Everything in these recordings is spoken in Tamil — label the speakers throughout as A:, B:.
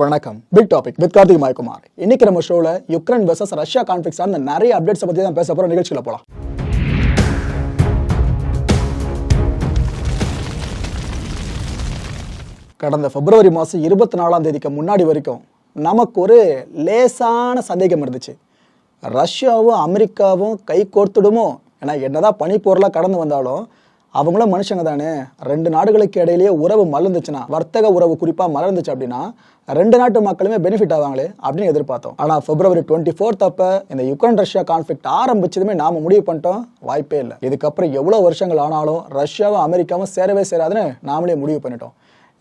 A: வணக்கம். Big topic with Karthik Mayakumar இன்னைக்கு நம்ம ஷோல யுக்ரைன் வெர்சஸ் ரஷ்யா கான்ஃபிளிக்ஸ் சார்ந்த நிறைய அப்டேட்ஸ் பத்தி தான் பேச போறோம். நிகழ்ச்சியில் போலாம். கடந்த பிப்ரவரி மாதம் இருபத்தி நாலாம் தேதிக்கு முன்னாடி வரைக்கும் நமக்கு ஒரு லேசான சந்தேகம் இருந்துச்சு. ரஷ்யாவும் அமெரிக்காவும் கை கோர்த்துடுமோ? ஏன்னா என்னதான் பனிப்போரெலாம் கடந்து வந்தாலும் அவங்களும் மனுஷங்க தானே. ரெண்டு நாடுகளுக்கு இடையிலேயே உறவு மலர்ந்துச்சுன்னா வர்த்தக உறவு குறிப்பாக மலர்ந்துச்சு அப்படின்னா ரெண்டு நாட்டு மக்களுமே பெனிஃபிட் ஆவாங்களே அப்படின்னு எதிர்பார்த்தோம். ஆனால் பிப்ரவரி டுவெண்ட்டி ஃபோர்த் அப்போ இந்த யுக்ரைன் ரஷ்யா கான்ஃபிளிக் ஆரம்பிச்சதுமே நாம முடிவு பண்ணிட்டோம். வாய்ப்பே இல்லை. இதுக்கப்புறம் எவ்வளோ வருஷங்கள் ஆனாலும் ரஷ்யாவும் அமெரிக்காவும் சேரவே சேராதுன்னு நாமளே முடிவு பண்ணிட்டோம்.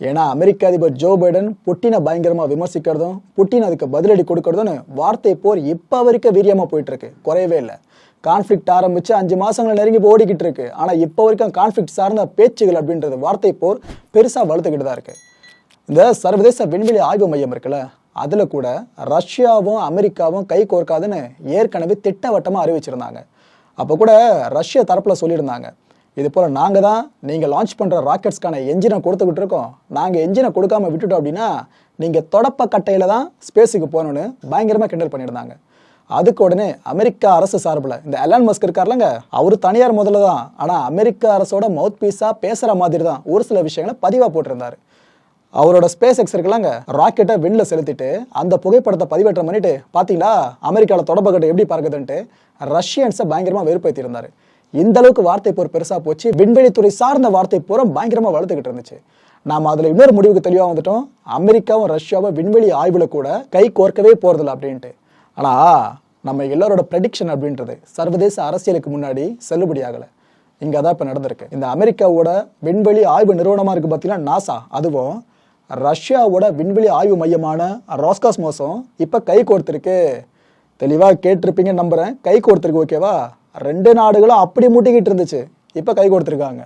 A: ஏன்னா அமெரிக்க அதிபர் ஜோ பைடன் புட்டினை பயங்கரமா விமர்சிக்கிறதும் புட்டின் அதுக்கு பதிலடி கொடுக்கறதும்னு வார்த்தை போர் இப்போ வரைக்கும் வீரியமா போயிட்டு இருக்கு. குறையவே இல்லை. கான்ஃப்ளிக்ட் ஆரம்பிச்சு அஞ்சு மாசங்கள் நெருங்கி ஓடிக்கிட்டு இருக்கு. ஆனா இப்போ வரைக்கும் கான்ஃப்ளிக்ட் சார்ந்த பேச்சுகள் அப்படின்றது வார்த்தை போர் பெருசா வளர்த்துக்கிட்டு தான் இருக்கு. இந்த சர்வதேச விண்வெளி ஆய்வு மையம் இருக்குல்ல அதுல கூட ரஷ்யாவும் அமெரிக்காவும் கை கோர்க்காதுன்னு ஏற்கனவே திட்டவட்டமா அறிவிச்சிருந்தாங்க. அப்போ கூட ரஷ்ய தரப்புல சொல்லியிருந்தாங்க. இது போல் நாங்கள் தான் நீங்கள் லான்ச் பண்ணுற ராக்கெட்ஸ்க்கான என்ஜினை கொடுத்துக்கிட்டு இருக்கோம். நாங்கள் என்ஜினை கொடுக்காம விட்டுட்டோம் அப்படின்னா நீங்கள் தொடப்ப கட்டையில் தான் ஸ்பேஸுக்கு போகணுன்னு பயங்கரமாக கிண்டல் பண்ணியிருந்தாங்க. அதுக்கு உடனே அமெரிக்கா அரசு சார்பில் இந்த எலான் மஸ்க் இருக்கார்லங்க அவர் தனியார் முதல்ல தான் ஆனால் அமெரிக்க அரசோட மவுத் பீஸாக பேசுகிற மாதிரி தான் ஒரு சில விஷயங்களை பதிவாக போட்டிருந்தாரு. அவரோட ஸ்பேஸ் எக்ஸ் இருக்கலாங்க ராக்கெட்டை விண்ணில் செலுத்திட்டு அந்த புகைப்படத்தை பதிவேற்றம் பண்ணிட்டு பார்த்தீங்களா அமெரிக்காவில் தொடப்பக்கட்டை எப்படி பார்க்குதுன்ட்டு ரஷ்யன்ஸை பயங்கரமாக வெறுப்பேற்றிருந்தார் இந்த அளவுக்கு வார்த்தை போர் பெருசாக போச்சு விண்வெளித்துறை சார்ந்த வார்த்தை பூரம் பயங்கரமாக வளர்த்துக்கிட்டு இருந்துச்சு. நாம் அதில் இன்னொரு முடிவுக்கு தெளிவாக வந்துட்டோம் அமெரிக்காவும் ரஷ்யாவும் விண்வெளி ஆய்வில் கூட கை கோர்க்கவே போகிறதில்ல அப்படின்ட்டு. ஆனால் நம்ம எல்லாரோட ப்ரெடிக்ஷன் அப்படின்றது சர்வதேச அரசியலுக்கு முன்னாடி செல்லுபடி ஆகலை. இங்கே தான் இப்போ நடந்திருக்கு. இந்த அமெரிக்காவோட விண்வெளி ஆய்வு நிறுவனமாக இருக்குது பார்த்தீங்கன்னா நாசா அதுவும் ரஷ்யாவோட விண்வெளி ஆய்வு மையமான ராஸ்காஸ்மோஸும் இப்போ கை கோர்த்துருக்கு தெளிவாக கேட்டிருப்பீங்க நம்புகிறேன் கை கோர்த்துருக்கு ஓகேவா ரெண்டு நாடுகளும் அப்படி மூட்டிக்கிட்டு இருந்துச்சு. இப்போ கை கொடுத்துருக்காங்க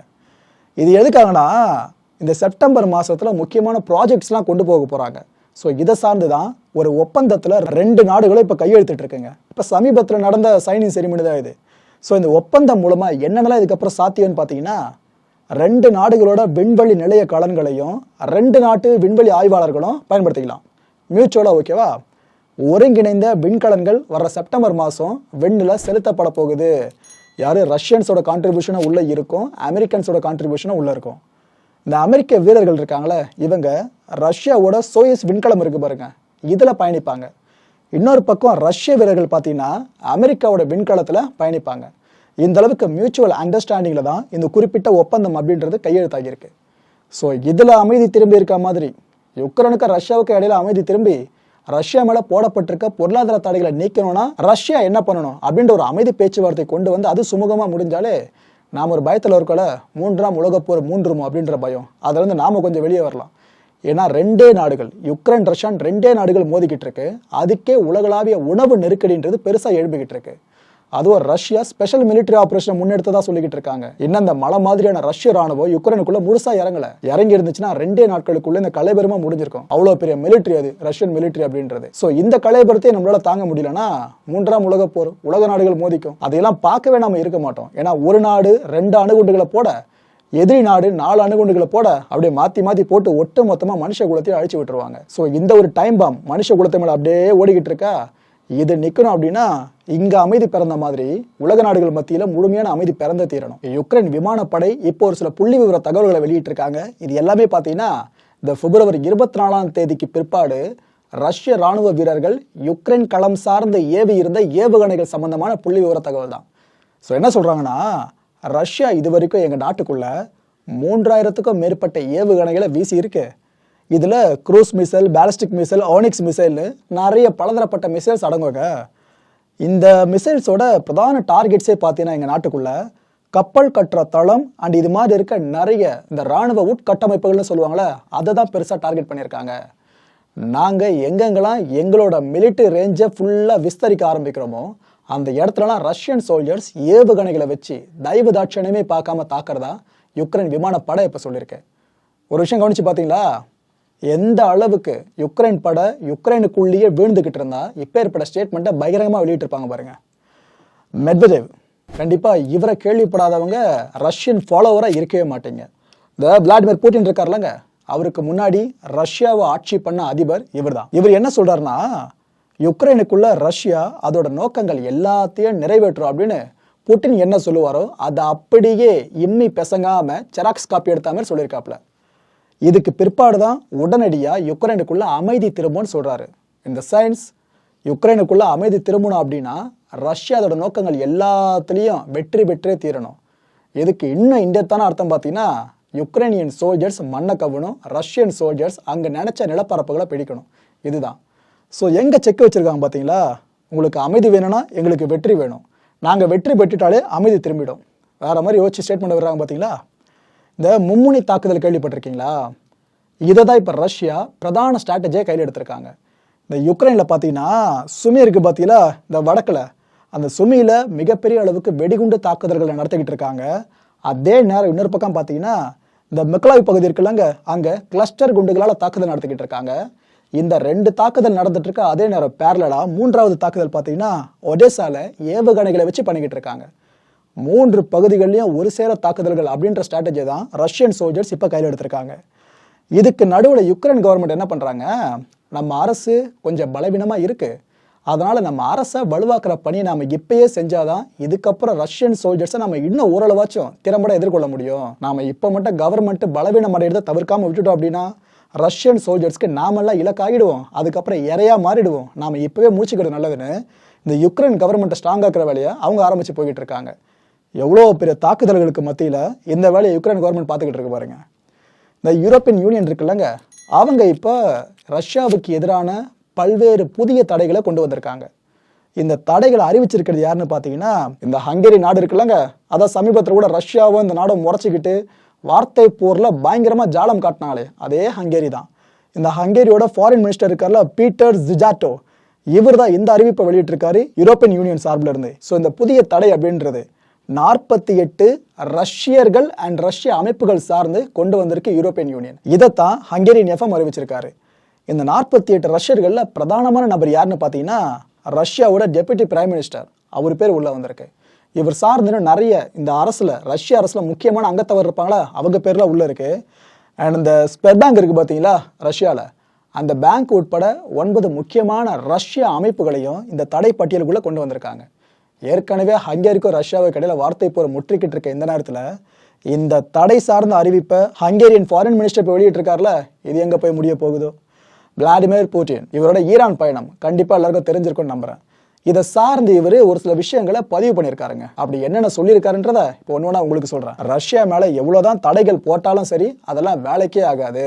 A: இது எதுக்காகனா இந்த செப்டம்பர் மாதத்தில் முக்கியமான ப்ராஜெக்ட்ஸ்லாம் கொண்டு போக போகிறாங்க ஸோ இதை சார்ந்து தான் ஒரு ஒப்பந்தத்தில் ரெண்டு நாடுகளும் இப்போ கையெழுத்திட்டு இருக்குங்க இப்போ சமீபத்தில் நடந்த சைனிங் செரிமனி தான் இது. ஸோ இந்த ஒப்பந்தம் மூலமாக என்னென்னலாம் இதுக்கப்புறம் சாத்தியம்னு பார்த்தீங்கன்னா ரெண்டு நாடுகளோட விண்வெளி நிலைய கலன்களையும் ரெண்டு நாட்டு விண்வெளி ஆய்வாளர்களும் பயன்படுத்திக்கலாம். மியூச்சுவலாக ஓகேவா ஒருங்கிணைந்த விண்கலன்கள் வர்ற செப்டம்பர் மாதம் விண்ணில் செலுத்தப்பட போகுது. யார்? ரஷ்யன்ஸோட கான்ட்ரிபியூஷனும் உள்ளே இருக்கும் அமெரிக்கன்ஸோட கான்ட்ரிபியூஷனும் உள்ளே இருக்கும். இந்த அமெரிக்க வீரர்கள் இருக்காங்களே இவங்க ரஷ்யாவோட சோயஸ் விண்கலம் இருக்கு பாருங்கள் இதில் பயணிப்பாங்க. இன்னொரு பக்கம் ரஷ்ய வீரர்கள் பார்த்தீங்கன்னா அமெரிக்காவோட விண்கலத்தில் பயணிப்பாங்க. இந்த அளவுக்கு மியூச்சுவல் அண்டர்ஸ்டாண்டிங்கில் தான் இந்த குறிப்பிட்ட ஒப்பந்தம் அப்படின்றது கையெழுத்தாகியிருக்கு. ஸோ இதில் அமைதி திரும்பி இருக்க மாதிரி யுக்ரைனுக்கு ரஷ்யாவுக்கு இடையில அமைதி திரும்பி ரஷ்யா மேலே போடப்பட்டிருக்க பொருளாதார தடைகளை நீக்கணும்னா ரஷ்யா என்ன பண்ணணும் அப்படின்ற ஒரு அமைதி பேச்சுவார்த்தை கொண்டு வந்து அது சுமூகமாக முடிஞ்சாலே நாம் ஒரு பயத்தில் இருக்கல மூன்றாம் உலகப்போர் மூன்றுமோ அப்படின்ற பயம். அதுல இருந்து நாம கொஞ்சம் வெளியே வரலாம். ஏன்னா ரெண்டே நாடுகள் யுக்ரைன் ரஷ்யான் ரெண்டே நாடுகள் மோதிக்கிட்டு இருக்கு. அதுக்கே உலகளாவிய உணவு நெருக்கடின்றது பெருசாக எழுப்பிக்கிட்டு இருக்கு. அதுவும் ரஷ்யா ஸ்பெஷல் மிலிட்டரி ஆபரேஷன் முன்னெடுத்ததா சொல்லிக்கிட்டு இருக்காங்க. இன்னும் இந்த மலை மாதிரியான ரஷ்ய ராணுவம் யுக்ரைனுக்குள்ள முழுசா இறங்கல. இறங்கி இருந்துச்சுன்னா ரெண்டே நாட்களுக்குள்ள இந்த கலைபெருமா முடிஞ்சிருக்கும். அவ்வளவு பெரிய மிலிட்டரி அது ரஷ்யன் மிலிட்டரி அப்படின்றது. சோ இந்த கலைபெறத்தை நம்மளால தாங்க முடியலன்னா மூன்றாம் உலக போர் உலக நாடுகள் மோதிக்கும். அதையெல்லாம் பார்க்கவே நாம இருக்க மாட்டோம். ஏன்னா ஒரு நாடு ரெண்டு அணுகுண்டுகளை போட எதிரி நாடு நாலு அணுகுண்டுகளை போட அப்படியே மாத்தி மாத்தி போட்டு ஒட்டு மொத்தமா மனுஷ குலத்தையும் அழிச்சு விட்டுருவாங்க. சோ இந்த ஒரு டைம் பாம் மனுஷ குலத்தை மேல அப்படியே ஓடிக்கிட்டு இருக்கா? இது நிக்கணும் அப்படின்னா இங்க அமைதி பிறந்த மாதிரி உலக நாடுகள் மத்தியில முழுமையான அமைதி பிறந்த தீரணும். யுக்ரைன் விமானப்படை இப்போ ஒரு சில புள்ளி விவர தகவல்களை வெளியிட்டிருக்காங்க. இது எல்லாமே பார்த்தீங்கன்னா இந்த பிப்ரவரி இருபத்தி நாலாம் தேதிக்கு பிற்பாடு ரஷ்ய ராணுவ வீரர்கள் யுக்ரைன் களம் சார்ந்த ஏவி இருந்த ஏவுகணைகள் சம்பந்தமான புள்ளி விவர தகவல் தான் ஸோ என்ன சொல்றாங்கன்னா ரஷ்யா இது வரைக்கும் எங்கள் நாட்டுக்குள்ள மூன்றாயிரத்துக்கும் மேற்பட்ட ஏவுகணைகளை வீசி இருக்கு. இதில் cruise missile ballistic missile Onyx மிசைல்னு நிறைய பலதரப்பட்ட மிசைல்ஸ் அடங்குவாங்க இந்த மிசைல்ஸோட பிரதான டார்கெட்ஸே பார்த்தீங்கன்னா எங்கள் நாட்டுக்குள்ள கப்பல் கட்டுற தளம் அண்ட் இது மாதிரி இருக்க நிறைய இந்த ராணுவ உட்கட்டமைப்புகள்னு சொல்லுவாங்களே அதை தான் பெருசாக டார்கெட் பண்ணியிருக்காங்க. நாங்கள் எங்கெங்கெல்லாம் எங்களோட மிலிட்டரி ரேஞ்சை ஃபுல்லாக விஸ்தரிக்க ஆரம்பிக்கிறோமோ அந்த இடத்துலலாம் ரஷ்யன் சோல்ஜர்ஸ் ஏவுகணைகளை வச்சு தயவு தாட்சணியமே பார்க்காம தாக்கிறதா யுக்ரைன் விமானப்படை இப்போ சொல்லியிருக்கேன் ஒரு விஷயம் கவனிச்சு பார்த்தீங்களா? எந்த அளவுக்கு யுக்ரைன் படை யுக்ரைனுக்குள்ளேயே வீழ்ந்துகிட்டு இருந்தா இப்போ ஏற்பட்ட ஸ்டேட்மெண்ட்டை பகிரங்கமாக வெளியிட்டிருப்பாங்க பாருங்க. மெட்வதேவ் கண்டிப்பாக இவரை கேள்விப்படாதவங்க ரஷ்யன் ஃபாலோவராக இருக்கவே மாட்டீங்க. இந்த விளாடிமிர் புட்டின் இருக்கார்லங்க அவருக்கு முன்னாடி ரஷ்யாவை ஆட்சி பண்ண அதிபர் இவர் தான் இவர் என்ன சொல்கிறாருன்னா யுக்ரைனுக்குள்ள ரஷ்யா அதோட நோக்கங்கள் எல்லாத்தையும் நிறைவேற்றும் அப்படின்னு புட்டின் என்ன சொல்லுவாரோ அதை அப்படியே இம்மி பெசங்காம செராக்ஸ் காப்பி எடுத்த மாதிரி சொல்லியிருக்காப்ல இதுக்கு பிற்பாடு தான் உடனடியாக யுக்ரைனுக்குள்ள அமைதி திரும்பும்னு சொல்றாரு. இந்த சயின்ஸ் யுக்ரைனுக்குள்ள அமைதி திரும்பணும் அப்படின்னா ரஷ்யா அதோட நோக்கங்கள் எல்லாத்துலேயும் வெற்றி பெற்றே தீரணும். இதுக்கு இன்னும் இந்தியத்தான அர்த்தம் பார்த்தீங்கன்னா யுக்ரைனியன் சோல்ஜர்ஸ் மண்ணை கவணும் ரஷ்யன் சோல்ஜர்ஸ் அங்கே நினச்ச நிலப்பரப்புகளை பிடிக்கணும். இதுதான். ஸோ எங்கே செக் வச்சுருக்காங்க பார்த்தீங்களா உங்களுக்கு அமைதி வேணும்னா எங்களுக்கு வெற்றி வேணும். நாங்கள் வெற்றி பெற்றுட்டாலே அமைதி திரும்பிடும். வேறு மாதிரி யோசிச்சு ஸ்டேட்மெண்ட் வர்றாங்க பார்த்தீங்களா இந்த மும்முனை தாக்குதல் கேள்விப்பட்டிருக்கீங்களா? இதை தான் இப்போ ரஷ்யா பிரதான ஸ்ட்ராட்டஜியை கையில் எடுத்திருக்காங்க. இந்த யுக்ரைனில் பார்த்தீங்கன்னா சுமி இருக்குது பார்த்தீங்களா இந்த வடக்கில். அந்த சுமியில் மிகப்பெரிய அளவுக்கு வெடிகுண்டு தாக்குதல்களை நடத்திக்கிட்டு இருக்காங்க. அதே நேரம் இன்னொரு பக்கம் பார்த்தீங்கன்னா இந்த மெக்லாய் பகுதி இருக்குல்லங்க அங்கே கிளஸ்டர் குண்டுகளால் தாக்குதல் நடத்திக்கிட்டு இருக்காங்க. இந்த ரெண்டு தாக்குதல் நடந்துட்டு இருக்க அதே நேரம் பேரலா மூன்றாவது தாக்குதல் பார்த்தீங்கன்னா ஒடேசால ஏவுகணைகளை வச்சு பண்ணிக்கிட்டு இருக்காங்க. மூன்று பகுதிகள்லையும் ஒரு சேர தாக்குதல்கள் அப்படின்ற ஸ்ட்ராட்டஜி தான் ரஷ்யன் சோல்ஜர்ஸ் இப்போ கையில் எடுத்திருக்காங்க. இதுக்கு நடுவில் யுக்ரைன் கவர்மெண்ட் என்ன பண்ணுறாங்க நம்ம அரசு கொஞ்சம் பலவீனமாக இருக்குது அதனால் நம்ம அரசை வலுவாக்குற பணியை நாம் இப்பயே செஞ்சாதான் இதுக்கப்புறம் ரஷ்யன் சோல்ஜர்ஸை நம்ம இன்னும் ஓரளவாச்சும் திறம்பட எதிர்கொள்ள முடியும். நாம் இப்போ மட்டும் கவர்மெண்ட் பலவீனம் அடையிறத தவிர்க்காம விட்டுட்டோம் அப்படின்னா ரஷ்யன் சோல்ஜர்ஸ்க்கு நாமெல்லாம் இலக்காகிடுவோம் அதுக்கப்புறம் இறையா மாறிடுவோம். நாம் இப்போவே மூச்சுக்கிறது நல்லதுன்னு இந்த யுக்ரைன் கவர்மெண்ட்டை ஸ்ட்ராங்காக்கிற வேலையை அவங்க ஆரம்பிச்சு போய்கிட்டு இருக்காங்க. எவ்வளோ பெரிய தாக்குதல்களுக்கு மத்தியில் இந்த வேலையை யுக்ரைன் கவர்மெண்ட் பார்த்துக்கிட்டு இருக்கு பாருங்க. இந்த யூரோப்பியன் யூனியன் இருக்குல்லங்க அவங்க இப்போ ரஷ்யாவுக்கு எதிரான பல்வேறு புதிய தடைகளை கொண்டு வந்திருக்காங்க. இந்த தடைகளை அறிவிச்சிருக்கிறது யாருன்னு பார்த்தீங்கன்னா இந்த ஹங்கேரி நாடு இருக்குல்லங்க அதான் சமீபத்தில் கூட ரஷ்யாவும் இந்த நாடும் முறைச்சிக்கிட்டு வார்த்தை போரில் பயங்கரமாக ஜாலம் காட்டினாங்களே அதே ஹங்கேரி தான். இந்த ஹங்கேரியோட ஃபாரின் மினிஸ்டர் இருக்கார்ல பீட்டர் ஜிஜாட்டோ இவர் தான் இந்த அறிவிப்பை வெளியிட்டிருக்காரு யூரோப்பியன் யூனியன் சார்பில் இருந்து. ஸோ இந்த புதிய தடை அப்படின்றது நாற்பத்தி எட்டு ரஷ்யர்கள் அண்ட் ரஷ்ய அமைப்புகள் சார்ந்து கொண்டு வந்திருக்கு யூரோப்பியன் யூனியன் இதைத்தான் ஹங்கேரியன் எஃப்எம் அறிவிச்சிருக்காரு. இந்த நாற்பத்தி எட்டு ரஷ்யர்களில் பிரதானமான நபர் யாருன்னு பார்த்தீங்கன்னா ரஷ்யாவோட டெபுட்டி பிரைம் மினிஸ்டர் அவர் பேர் உள்ளே வந்திருக்கு. இவர் சார்ந்து நிறைய இந்த அரசில் ரஷ்ய அரசில் முக்கியமான அங்கத்தவர் இருப்பாங்களா? அவங்க பேரில் உள்ள இருக்கு. அண்ட் இந்த ஸ்பெட் பேங்க் இருக்குது பார்த்தீங்களா ரஷ்யாவில் அந்த பேங்க் உட்பட ஒன்பது முக்கியமான ரஷ்ய அமைப்புகளையும் இந்த தடை பட்டியலுக்குள்ளே கொண்டு வந்திருக்காங்க. ஏற்கனவே ஹங்கேரிக்கும் ரஷ்யாவுக்கு இடையில வார்த்தை போர் முற்றிக்கிட்டு இருக்க இந்த நேரத்தில் இந்த தடை சார்ந்த அறிவிப்பை ஹங்கேரியன் ஃபாரின் மினிஸ்டர் இப்போ வெளியிட்டிருக்கார்ல இது எங்கே போய் முடிய போகுதோ? விளாடிமிர் புட்டின் இவரோட ஈரான் பயணம் கண்டிப்பாக எல்லாருக்கும் தெரிஞ்சிருக்கும்னு நம்புகிறேன் இதை சார்ந்து இவர் ஒரு சில விஷயங்களை பதிவு பண்ணியிருக்காருங்க. அப்படி என்னென்ன சொல்லியிருக்காருன்றத இப்போ ஒன்று உங்களுக்கு சொல்கிறேன் ரஷ்யா மேலே எவ்வளோதான் தடைகள் போட்டாலும் சரி அதெல்லாம் வேலைக்கே ஆகாது.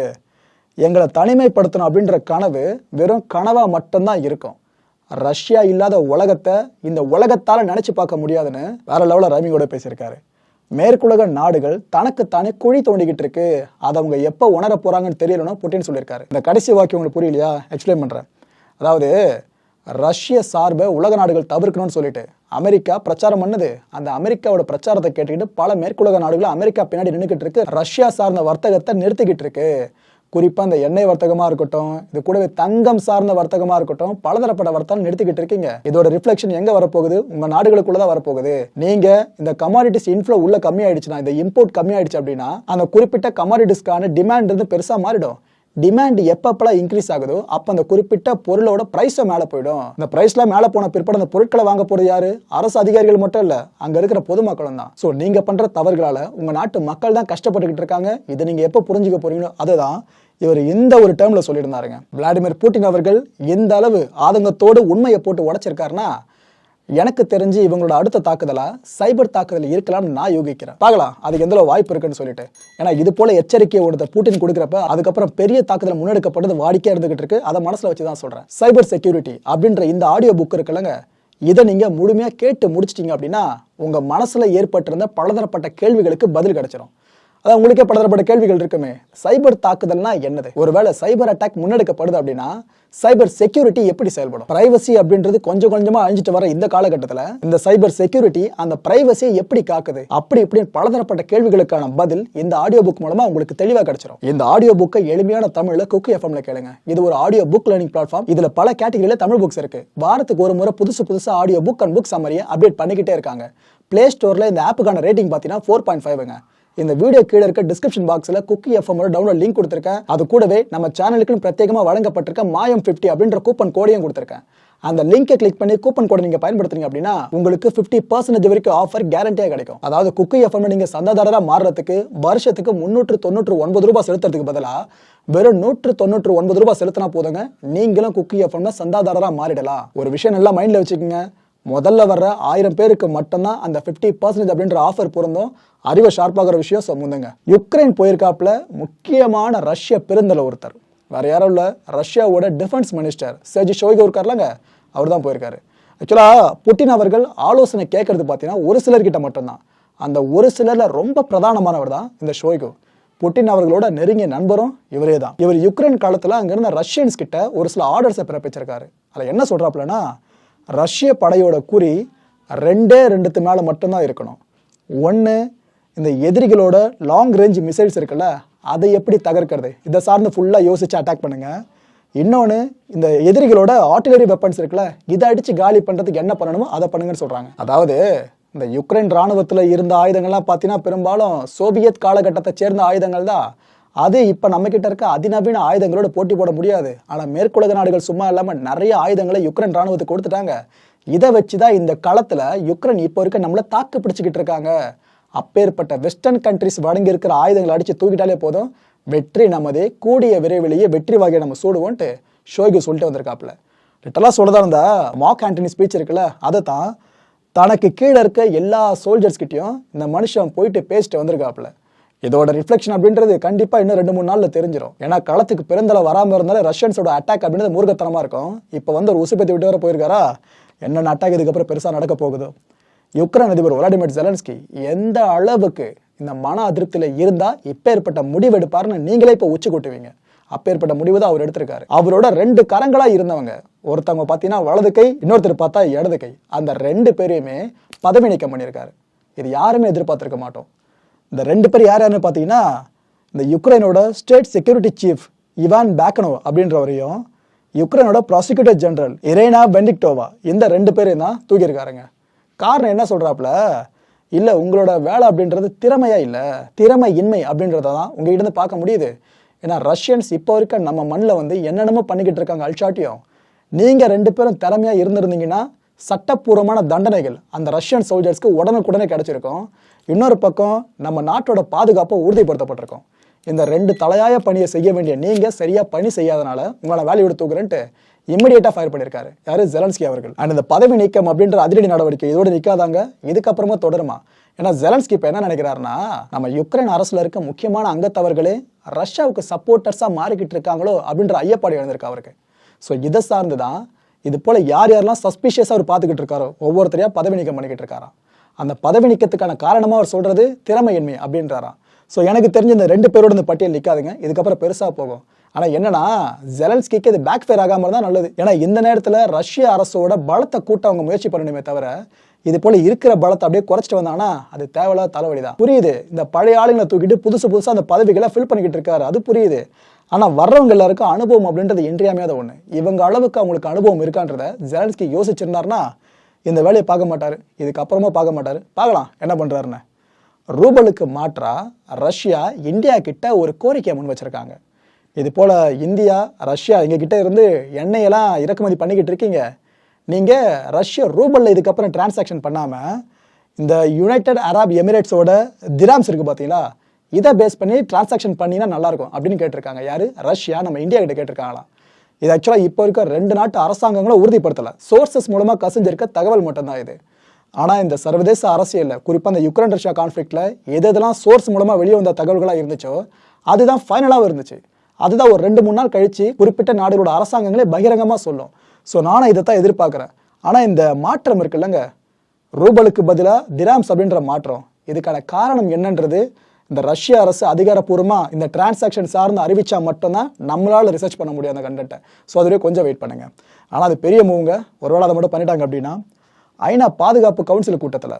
A: எங்களை தனிமைப்படுத்தணும் அப்படின்ற கனவு வெறும் கனவாக மட்டும்தான் இருக்கும். ரஷ்யா இல்லாத உலகத்தை இந்த உலகத்தால் நினச்சி பார்க்க முடியாதுன்னு வேற லெவலில் ரமியோட பேசியிருக்காரு. மேற்குலக நாடுகள் தனக்கு தானே குழி தோண்டிக்கிட்டு இருக்கு. அதை அவங்க எப்போ உணர போறாங்கன்னு தெரியலன்னு புட்டின் சொல்லியிருக்காரு. இந்த கடைசி வாக்கியம் உங்களுக்கு புரியலையா? எக்ஸ்பிளைன் பண்றேன். அதாவது ரஷ்ய சார்பை உலக நாடுகள் தவிர்க்கணும்னு சொல்லிட்டு அமெரிக்கா பிரச்சாரம் பண்ணுது. அந்த அமெரிக்காவோட பிரச்சாரத்தை கேட்டுக்கிட்டு பல மேற்குலக நாடுகள் அமெரிக்கா பின்னாடி நின்றுக்கிட்டு இருக்கு. ரஷ்யா சார்ந்த வர்த்தகத்தை நிறுத்திக்கிட்டு இருக்கு. குறிப்பா இந்த எண்ணெய் வர்த்தகமா இருக்கட்டும் இது கூடவே தங்கம் சார்ந்த வர்த்தகமா இருக்கட்டும் பலதரப்பட்ட வர்த்தகம் நிறுத்திக்கிட்டு இருக்கீங்க. இதோட ரிஃப்ளெக்ஷன் எங்க வரப்போகுது? உங்க நாடுகளுக்குள்ள தான் வரப்போகுது. நீங்க இந்த கமாடிட்டிஸ் இன்ஃப்ளோ உள்ள கம்மி ஆயிடுச்சுன்னா இந்த இம்போர்ட் கம்மி ஆயிடுச்சு அப்படின்னா அந்த குறிப்பிட்ட கமாடிட்டிஸ்க்கான டிமாண்ட் இருந்து பெருசா மாறிடும். டிமாண்ட் எப்பப்பெல்லாம் இன்க்ரீஸ் ஆகுதோ அப்போ அந்த குறிப்பிட்ட பொருளோட ப்ரைஸும் மேலே போயிடும். இந்த ப்ரைஸ்லாம் மேலே போன பிற்பாடு அந்த பொருட்களை வாங்க போகிறது யாரு? அரசு அதிகாரிகள் மட்டும் இல்லை அங்கே இருக்கிற பொதுமக்களும் தான். ஸோ நீங்கள் பண்ணுற தவறுகளால் உங்கள் நாட்டு மக்கள் தான் கஷ்டப்பட்டுக்கிட்டு இருக்காங்க. இதை நீங்கள் எப்போ புரிஞ்சுக்க போறீங்களோ அதுதான் இவர் இந்த ஒரு டேர்மில் சொல்லியிருந்தாருங்க. விளாடிமிர் புட்டின் அவர்கள் எந்த அளவு ஆதங்கத்தோடு உண்மையை போட்டு உடைச்சிருக்காருன்னா எனக்கு தெரிஞ்சு இவங்களோட அடுத்த தாக்குதலா சைபர் தாக்குதல் இருக்கலாம்னு நான் யோகிக்கிறேன். பார்க்கலாம் அதுக்கு எந்த வாய்ப்பு இருக்குன்னு சொல்லிட்டு. ஏன்னா இது போல எச்சரிக்கை ஒருத்தர் பூட்டின் கொடுக்குறப்ப அதுக்கப்புறம் பெரிய தாக்குதல் முன்னெடுக்கப்பட்டது வாடிக்கையா இருந்துகிட்டு இருக்கு. அதை மனசுல வச்சு தான் சொல்றேன். சைபர் செக்யூரிட்டி அப்படின்ற இந்த ஆடியோ புக் இருக்குல்லங்க இதை நீங்க முழுமையா கேட்டு முடிச்சிட்டீங்க அப்படின்னா உங்க மனசுல ஏற்பட்டிருந்த பலதரப்பட்ட கேள்விகளுக்கு பதில் கிடைச்சிரும். அதான் உங்களுக்கே பலதரப்பட்ட கேள்விகள் இருக்குமே. சைபர் தாக்குதல்னா என்னது? ஒருவேளை சைபர் அட்டாக் முன்னெடுக்கப்படுது அப்படின்னா சைபர் செக்யூரிட்டி எப்படி செயல்படும்? பிரைவசி அப்படின்றது கொஞ்சம் கொஞ்சமா அழிஞ்சிட்டு வர இந்த காலகட்டத்தில் இந்த சைபர் செக்யூரிட்டி அந்த பிரைவசியை எப்படி காக்குது? அப்படி இப்படின்னு பலதரப்பட்ட கேள்விகளுக்கான பதில் இந்த ஆடியோ புக் மூலமா உங்களுக்கு தெளிவாக கிடைச்சிரும். இந்த ஆடியோ புக்கை எளிமையான தமிழ்ல குக்கு எஃப்எம்ல கேளுங்க. இது ஒரு ஆடியோ புக் லேர்னிங் பிளாட்ஃபார்ம் இதுல பல கேட்டகரியில தமிழ் புக்ஸ் இருக்கு. வாரத்துக்கு ஒரு முறை புதுசு புதுசா ஆடியோ புக் அண்ட் புக் சம்மரியை அப்டேட் பண்ணிக்கிட்டே இருக்காங்க. பிளே ஸ்டோர்ல இந்த ஆப்புக்கான ரேட்டிங் பார்த்தீங்கன்னா ஃபோர் பாயிண்ட் ஃபைவ்ங்க இந்த வீடியோ கீழே இருக்க டிஸ்கிரிப்ஷன் பாக்ஸ்ல குக்கி எஃப்எம் டவுன்லோட் லிங்க் கொடுத்துருக்கேன். அது கூடவே நம்ம சேனலுக்குன்னு பிரத்யேகமாக வழங்கப்பட்டிருக்க மாயம் 50 அப்படின்ற கூப்பன் கோடையும் கொடுத்துருக்கேன். அந்த லிங்கை கிளிக் பண்ணி கூப்பன் கோடை நீங்க பயன்படுத்துறீங்க அப்படின்னா உங்களுக்கு 50% பர்சன்டேஜ் வரைக்கும் ஆஃபர் கேரண்டியாக கிடைக்கும். அதாவது குக்கி எஃப்எம் நீங்க சந்தாதாரராக மாறுறதுக்கு வருஷத்துக்கு முன்னூற்று தொண்ணூற்று ஒன்பது ரூபாய் செலுத்துறதுக்கு பதிலாக வெறும் நூற்று தொண்ணூற்று ஒன்பது ரூபாய் செலுத்தினா போதுங்க. நீங்களும் குக்கி எஃப்எம்ல சந்தாதாரராக மாறிடலாம். ஒரு விஷயம் நல்லா மைண்டில் வச்சுக்கோங்க. முதல்ல வர்ற ஆயிரம் பேருக்கு மட்டும்தான் அந்த 50% பர்சன்டேஜ் அப்படின்ற ஆஃபர் பொருந்தும். அறிவை ஷார்ப்பாகிற விஷயம் சொமுந்துங்க யுக்ரைன் போயிருக்காப்புல முக்கியமான ரஷ்ய பெருந்தல ஒருத்தர். வேற யாரும் இல்லை. ரஷ்யாவோட டிஃபென்ஸ் மினிஸ்டர் செர்ஜி ஷோய்கு இருக்கார்லங்க அவர் தான் போயிருக்காரு. ஆக்சுவலா புட்டின் அவர்கள் ஆலோசனை கேட்கறது பார்த்தீங்கன்னா ஒரு சிலர்கிட்ட மட்டும்தான். அந்த ஒரு சிலரில் ரொம்ப பிரதானமானவர் தான் இந்த ஷோய்கு. புட்டின் அவர்களோட நெருங்கிய நண்பரும் இவரே தான் இவர் யுக்ரைன் காலத்தில் அங்கிருந்த ரஷ்யன்ஸ் கிட்ட ஒரு சில ஆர்டர்ஸை பிறப்பிச்சிருக்காரு. அதில் என்ன சொல்கிறாப்புலன்னா ரஷ்ய படையோட குறி ரெண்டே ரெண்டுத்து மேலே மட்டும்தான் இருக்கணும். ஒன்று இந்த எதிரிகளோட லாங் ரேஞ்ச் மிசைல்ஸ் இருக்குல்ல அதை எப்படி தகர்க்கிறது? இதை சார்ந்து ஃபுல்லாக யோசிச்சு அட்டாக் பண்ணுங்கள் இன்னொன்று இந்த எதிரிகளோட ஆர்டிலரி வெப்பன்ஸ் இருக்குல்ல இதை அடித்து காலி பண்ணுறதுக்கு என்ன பண்ணணுமோ அதை பண்ணுங்கன்னு சொல்கிறாங்க அதாவது இந்த யுக்ரைன் ராணுவத்தில் இருந்த ஆயுதங்கள்லாம் பார்த்தீங்கன்னா பெரும்பாலும் சோவியத் காலகட்டத்தை சேர்ந்த ஆயுதங்கள் தான் அது இப்போ நம்ம கிட்ட இருக்க அதிநவீன ஆயுதங்களோட போட்டி போட முடியாது. ஆனால் மேற்குலக நாடுகள் சும்மா இல்லாமல் நிறைய ஆயுதங்களை யுக்ரைன் ராணுவத்துக்கு கொடுத்துட்டாங்க. இதை வச்சு தான் இந்த காலத்தில் யுக்ரைன் இப்போ இருக்க நம்மளை தாக்கு பிடிச்சிக்கிட்டு இருக்காங்க. அப்பேற்பட்ட வெஸ்டர்ன் கண்ட்ரிஸ் வழங்கி இருக்கிற ஆயுதங்களை அடித்து தூக்கிட்டாலே போதும். வெற்றி நமதே கூடிய விரைவிலேயே வெற்றி வகையை நம்ம சூடுவோன்ட்டு ஷோகி சொல்லிட்டு வந்திருக்காப்புல. லிட்டலாக சொல்லதா இருந்தா மாக் ஆண்டனி ஸ்பீச் இருக்குல்ல அதை தான் தனக்கு கீழே இருக்க எல்லா சோல்ஜர்ஸ்கிட்டையும் இந்த மனுஷன் போயிட்டு பேசிட்டு வந்திருக்காப்புல. இதோட ரிஃப்ளெக்ஷன் அப்படின்றது கண்டிப்பா இன்னும் ரெண்டு மூணு நாள்ல தெரிஞ்சிடும் ஏன்னா களத்துக்கு பிறந்தல வராம இருந்தாலே ரஷ்யன்ஸோட அட்டாக் அப்படின்றது மூர்க்கத்தனமா இருக்கும். இப்போ வந்து ஒரு உசுப்பத்தி விட்டு வர போயிருக்காரா? என்னென்ன அட்டாக் இதுக்கப்புறம் பெருசா நடக்க போகுதோ? யுக்ரைன் அதிபர் விளாடிமிர் ஜெலன்ஸ்கி எந்த அளவுக்கு இந்த மன அதிருப்தியில இருந்தா முடிவு எடுப்பாருன்னு நீங்களே இப்போ உச்சி கூட்டுவீங்க. அப்பேற்பட்ட முடிவு தான் அவர் எடுத்திருக்காரு. அவரோட ரெண்டு கரங்களா இருந்தவங்க ஒருத்தவங்க பார்த்தீங்கன்னா வலது கை இன்னொருத்தர் பார்த்தா இடது கை. அந்த ரெண்டு பேரையுமே பதவி நீக்கம் பண்ணியிருக்காரு. இது யாருமே எதிர்பார்த்திருக்க மாட்டோம். இந்த ரெண்டு பேர் யார் யாருன்னு பார்த்தீங்கன்னா இந்த யுக்ரைனோட state security chief Ivan Bakanov அப்படின்றவரையும் யுக்ரைனோட ப்ராசிக்யூட்டர் ஜெனரல் இரேனா பெண்டிக்டோவா இந்த ரெண்டு பேரையும் தான் தூக்கியிருக்காருங்க. காரணம் என்ன சொல்கிறாப்புல இல்லை உங்களோட வேலை அப்படின்றது திறமையா இல்லை திறமை இன்மை அப்படின்றத தான் உங்ககிட்ட இருந்து பார்க்க முடியுது. ஏன்னா ரஷ்யன்ஸ் இப்போ இருக்க நம்ம மண்ணில் வந்து என்னென்னமோ பண்ணிக்கிட்டு இருக்காங்க அல்சாட்டியும் நீங்கள் ரெண்டு பேரும் திறமையாக இருந்திருந்தீங்கன்னா சட்டப்பூர்வமான தண்டனைகள் அந்த ரஷ்யன் சோல்ஜர்ஸ்க்கு உடனுக்குடனே கிடச்சிருக்கும். இன்னொரு பக்கம் நம்ம நாட்டோட பாதுகாப்பை உறுதிப்படுத்தப்பட்டிருக்கும். இந்த ரெண்டு தலையாய பணியை செய்ய வேண்டிய நீங்கள் சரியாக பணி செய்யாதனால உங்களால் வேலையை விட்டு தூக்குறேன்ட்டு இமிடியேட்டா ஃபயர் பண்ணியிருக்காரு யார்? ஜெலன்ஸ்கி அவர்கள். அண்ட் இந்த பதவி நீக்கம் அப்படின்ற அதிரடி நடவடிக்கை இதோட நிற்காதாங்க இதுக்கப்புறமா தொடருமா? ஏன்னா ஜெலன்ஸ்கி இப்போ என்ன நினைக்கிறாருன்னா நம்ம யுக்ரைன் அரசுல இருக்க முக்கியமான அங்கத்தவர்களே ரஷ்யாவுக்கு சப்போர்ட்டர்ஸாக மாறிக்கிட்டு இருக்காங்களோ அப்படின்ற ஐயப்பாடு எழுந்திருக்கு அவருக்கு. ஸோ இதை சார்ந்து தான் இது போல் யார் யாரெல்லாம் சஸ்பிஷியஸாக அவர் பார்த்துக்கிட்டு இருக்காரோ ஒவ்வொருத்தரையாக பதவி நீக்கம் பண்ணிக்கிட்டு இருக்காராம். அந்த பதவி நீக்கத்துக்கான காரணமாக அவர் சொல்கிறது திறமையின்மை அப்படின்றாராம். ஸோ எனக்கு தெரிஞ்ச இந்த ரெண்டு பேரோட இந்த பட்டியல் நிற்காதுங்க இதுக்கப்புறம் பெருசாக போகும். ஆனால் என்னன்னா ஜெலன்ஸ்கிக்கு இது பேக் ஃபேர் ஆகாமல் தான் நல்லது. ஏன்னா இந்த நேரத்தில் ரஷ்ய அரசோட பலத்தை கூட்ட அவங்க முயற்சி பண்ணணுமே தவிர இது போல இருக்கிற பலத்தை அப்படியே குறைச்சிட்டு வந்தாங்கன்னா அது தேவையில்லாத தலைவலி தான் புரியுது. இந்த பழைய ஆளுங்களை தூக்கிட்டு புதுசு புதுசாக அந்த பதவிகளை ஃபில் பண்ணிக்கிட்டு இருக்காரு. அது புரியுது. ஆனால் வர்றவங்க எல்லாருக்கும் அனுபவம் அப்படின்றது இன்றியமையாத ஒன்று இவங்க அளவுக்கு அவங்களுக்கு அனுபவம் இருக்கான்றத ஜெலன்ஸ்கி யோசிச்சிருந்தாருன்னா இந்த வேலையை பார்க்க மாட்டாரு. இதுக்கப்புறமா பார்க்க மாட்டாரு. பார்க்கலாம் என்ன பண்ணுறாருன்னு ரூபலுக்கு மாற்றா ரஷ்யா இந்தியா கிட்ட ஒரு கோரிக்கையை முன் வச்சிருக்காங்க. இது போல இந்தியா ரஷ்யா எங்க கிட்ட இருந்து எண்ணெயெல்லாம் இறக்குமதி பண்ணிக்கிட்டு இருக்கீங்க. நீங்க ரஷ்ய ரூபல்ல இதுக்கப்புறம் டிரான்சாக்ஷன் பண்ணாம இந்த யுனைடெட் அரப் எமிரேட்ஸோட திராம்ஸ் இருக்கு பாத்தீங்களா? இதை பேஸ் பண்ணி டிரான்சாக்ஷன் பண்ணினா நல்லா இருக்கும் அப்படின்னு கேட்டிருக்காங்க. யாரு? ரஷ்யா நம்ம இந்தியா கிட்ட கேட்டிருக்காங்களாம். இது ஆக்சுவலாக இப்போ இருக்க ரெண்டு நாட்டு அரசாங்கங்களும் உறுதிப்படுத்தலை. சோர்சஸ் மூலமாக கசிஞ்சிருக்க தகவல் மட்டும்தான் இது. ஆனால் இந்த சர்வதேச அரசியலில் குறிப்பாக இந்த யுக்ரைன் ரஷ்யா கான்ஃப்ளிக்டில் எது எதெல்லாம் சோர்ஸ் மூலமாக வெளியே வந்த தகவல்களாக இருந்துச்சோ அதுதான் ஃபைனலாகவும் இருந்துச்சு. அதுதான் ஒரு ரெண்டு மூணு நாள் கழிச்சு குறிப்பிட்ட நாடுகளோட அரசாங்கங்களே பகிரங்கமாக சொல்லும். ஸோ நானும் இதை தான் எதிர்பார்க்குறேன். ஆனால் இந்த மாற்றம் இருக்குல்லங்க. ரூபலுக்கு பதிலாக திராம்ஸ் அப்படின்ற மாற்றம். இதுக்கான காரணம் என்னன்றது இந்த ரஷ்ய அரசு அதிகாரப்பூர்வமாக இந்த டிரான்சாக்ஷன் சார்ந்து அறிவித்தா மட்டும்தான் நம்மளால் ரிசர்ச் பண்ண முடியும் அந்த கண்டென்ட்டை ஸோ அதுவே கொஞ்சம் வெயிட் பண்ணுங்க. ஆனால் அது பெரிய மூவுங்க ஒருவேளை அதை மட்டும் பண்ணிட்டாங்க அப்படின்னா ஐநா பாதுகாப்பு கவுன்சில் கூட்டத்தில்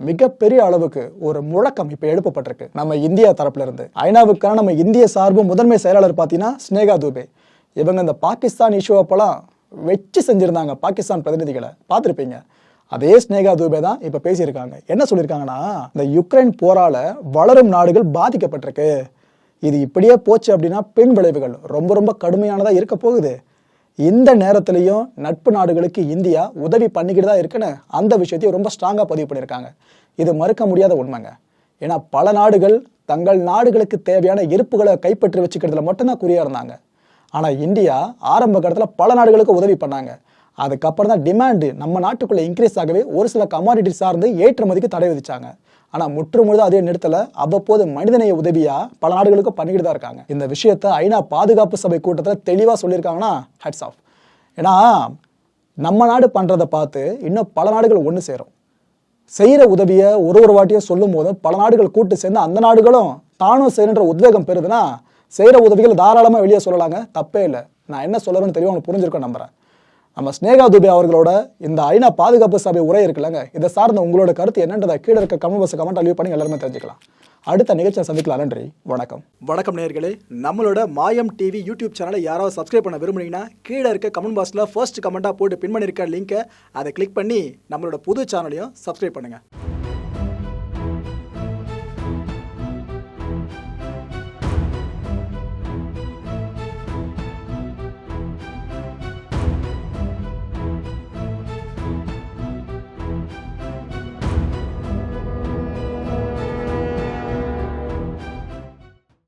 A: மிகப்பெரிய அளவுக்கு ஒரு முழக்கம் இப்போ எழுப்பப்பட்டிருக்கு. நம்ம இந்தியா தரப்புல இருந்து ஐநாவுக்கான நம்ம இந்திய சார்பு முதன்மை செயலாளர் பார்த்தீங்கன்னா ஸ்னேகா தூபே. இவங்க இந்த பாகிஸ்தான் இஷ்யூ அப்போலாம் வச்சு செஞ்சுருந்தாங்க பாகிஸ்தான் பிரதிநிதிகளை. பார்த்துருப்பீங்க. அதே ஸ்னேகா தூபே தான் இப்போ பேசியிருக்காங்க. என்ன சொல்லியிருக்காங்கன்னா இந்த யுக்ரைன் போரால வளரும் நாடுகள் பாதிக்கப்பட்டிருக்கு. இது இப்படியே போச்சு அப்படின்னா பின் விளைவுகள் ரொம்ப ரொம்ப கடுமையானதாக இருக்க போகுது. இந்த நேரத்திலையும் நட்பு நாடுகளுக்கு இந்தியா உதவி பண்ணிக்கிட்டு தான் இருக்குன்னு அந்த விஷயத்தையும் ரொம்ப ஸ்ட்ராங்காக பதிவு பண்ணியிருக்காங்க. இது மறுக்க முடியாத உண்மைங்க. ஏன்னா பல நாடுகள் தங்கள் நாடுகளுக்கு தேவையான இருப்புகளை கைப்பற்றி வச்சுக்கிறதுல மட்டும்தான் குறியாக இருந்தாங்க. ஆனால் இந்தியா ஆரம்ப கட்டத்தில் பல நாடுகளுக்கு உதவி பண்ணாங்க. அதுக்கப்புறம் தான் டிமாண்டு நம்ம நாட்டுக்குள்ளே இன்க்ரீஸ் ஆகவே ஒரு சில கமாடிட்டி சார்ந்து ஏற்றுமதிக்கு தடை விதிச்சாங்க. ஆனால் முற்று முழுதும் அதே நிறுத்தல. அவ்வப்போது மனிதநேய உதவியா பல நாடுகளுக்கும் பண்ணிக்கிட்டு தான் இருக்காங்க. இந்த விஷயத்தை ஐநா பாதுகாப்பு சபை கூட்டத்தில் தெளிவாக சொல்லியிருக்காங்கன்னா ஹட்ஸ் ஆஃப் ஏன்னா நம்ம நாடு பண்ணுறதை பார்த்து இன்னும் பல நாடுகள் ஒன்று சேரும். செய்கிற உதவியை ஒரு ஒரு வாட்டியும் சொல்லும் போதும் பல நாடுகள் கூட்டு சேர்ந்து அந்த நாடுகளும் தானும் செய்யணுன்ற உத்வேகம் பெறுதுன்னா செய்கிற உதவிகள் தாராளமாக வெளியே சொல்லலாங்க. தப்பே இல்லை. நான் என்ன சொல்லணும்னு தெரியும்? உங்களுக்கு புரிஞ்சிருக்கோம் நம்புறேன். நம்ம ஸ்னேகா துபே அவர்களோட இந்த ஐநா பாதுகாப்பு சபை உரை இருக்குல்லங்க. இதை சார்ந்த உங்களோட கருத்து என்னன்றதை கீழே இருக்க கமெண்ட் பாக்ஸ் கமெண்ட் லீவ் பண்ணி எல்லாருமே தெரிஞ்சுக்கலாம். அடுத்த நிகழ்ச்சியை சந்திக்கலாம். நன்றி. வணக்கம். வணக்கம் நேர்களே நம்மளோட மாயம் டிவி யூடியூப் சேனலை யாராவது சப்ஸ்கிரைப் பண்ண விரும்புனீங்கன்னா கீழே இருக்க கமெண்ட் பாக்ஸில் ஃபர்ஸ்ட் கமெண்ட்டாக போட்டு பின் பண்ணியிருக்க லிங்க்கை அதை கிளிக் பண்ணி நம்மளோட புது சேனலையும் சப்ஸ்கிரைப் பண்ணுங்கள்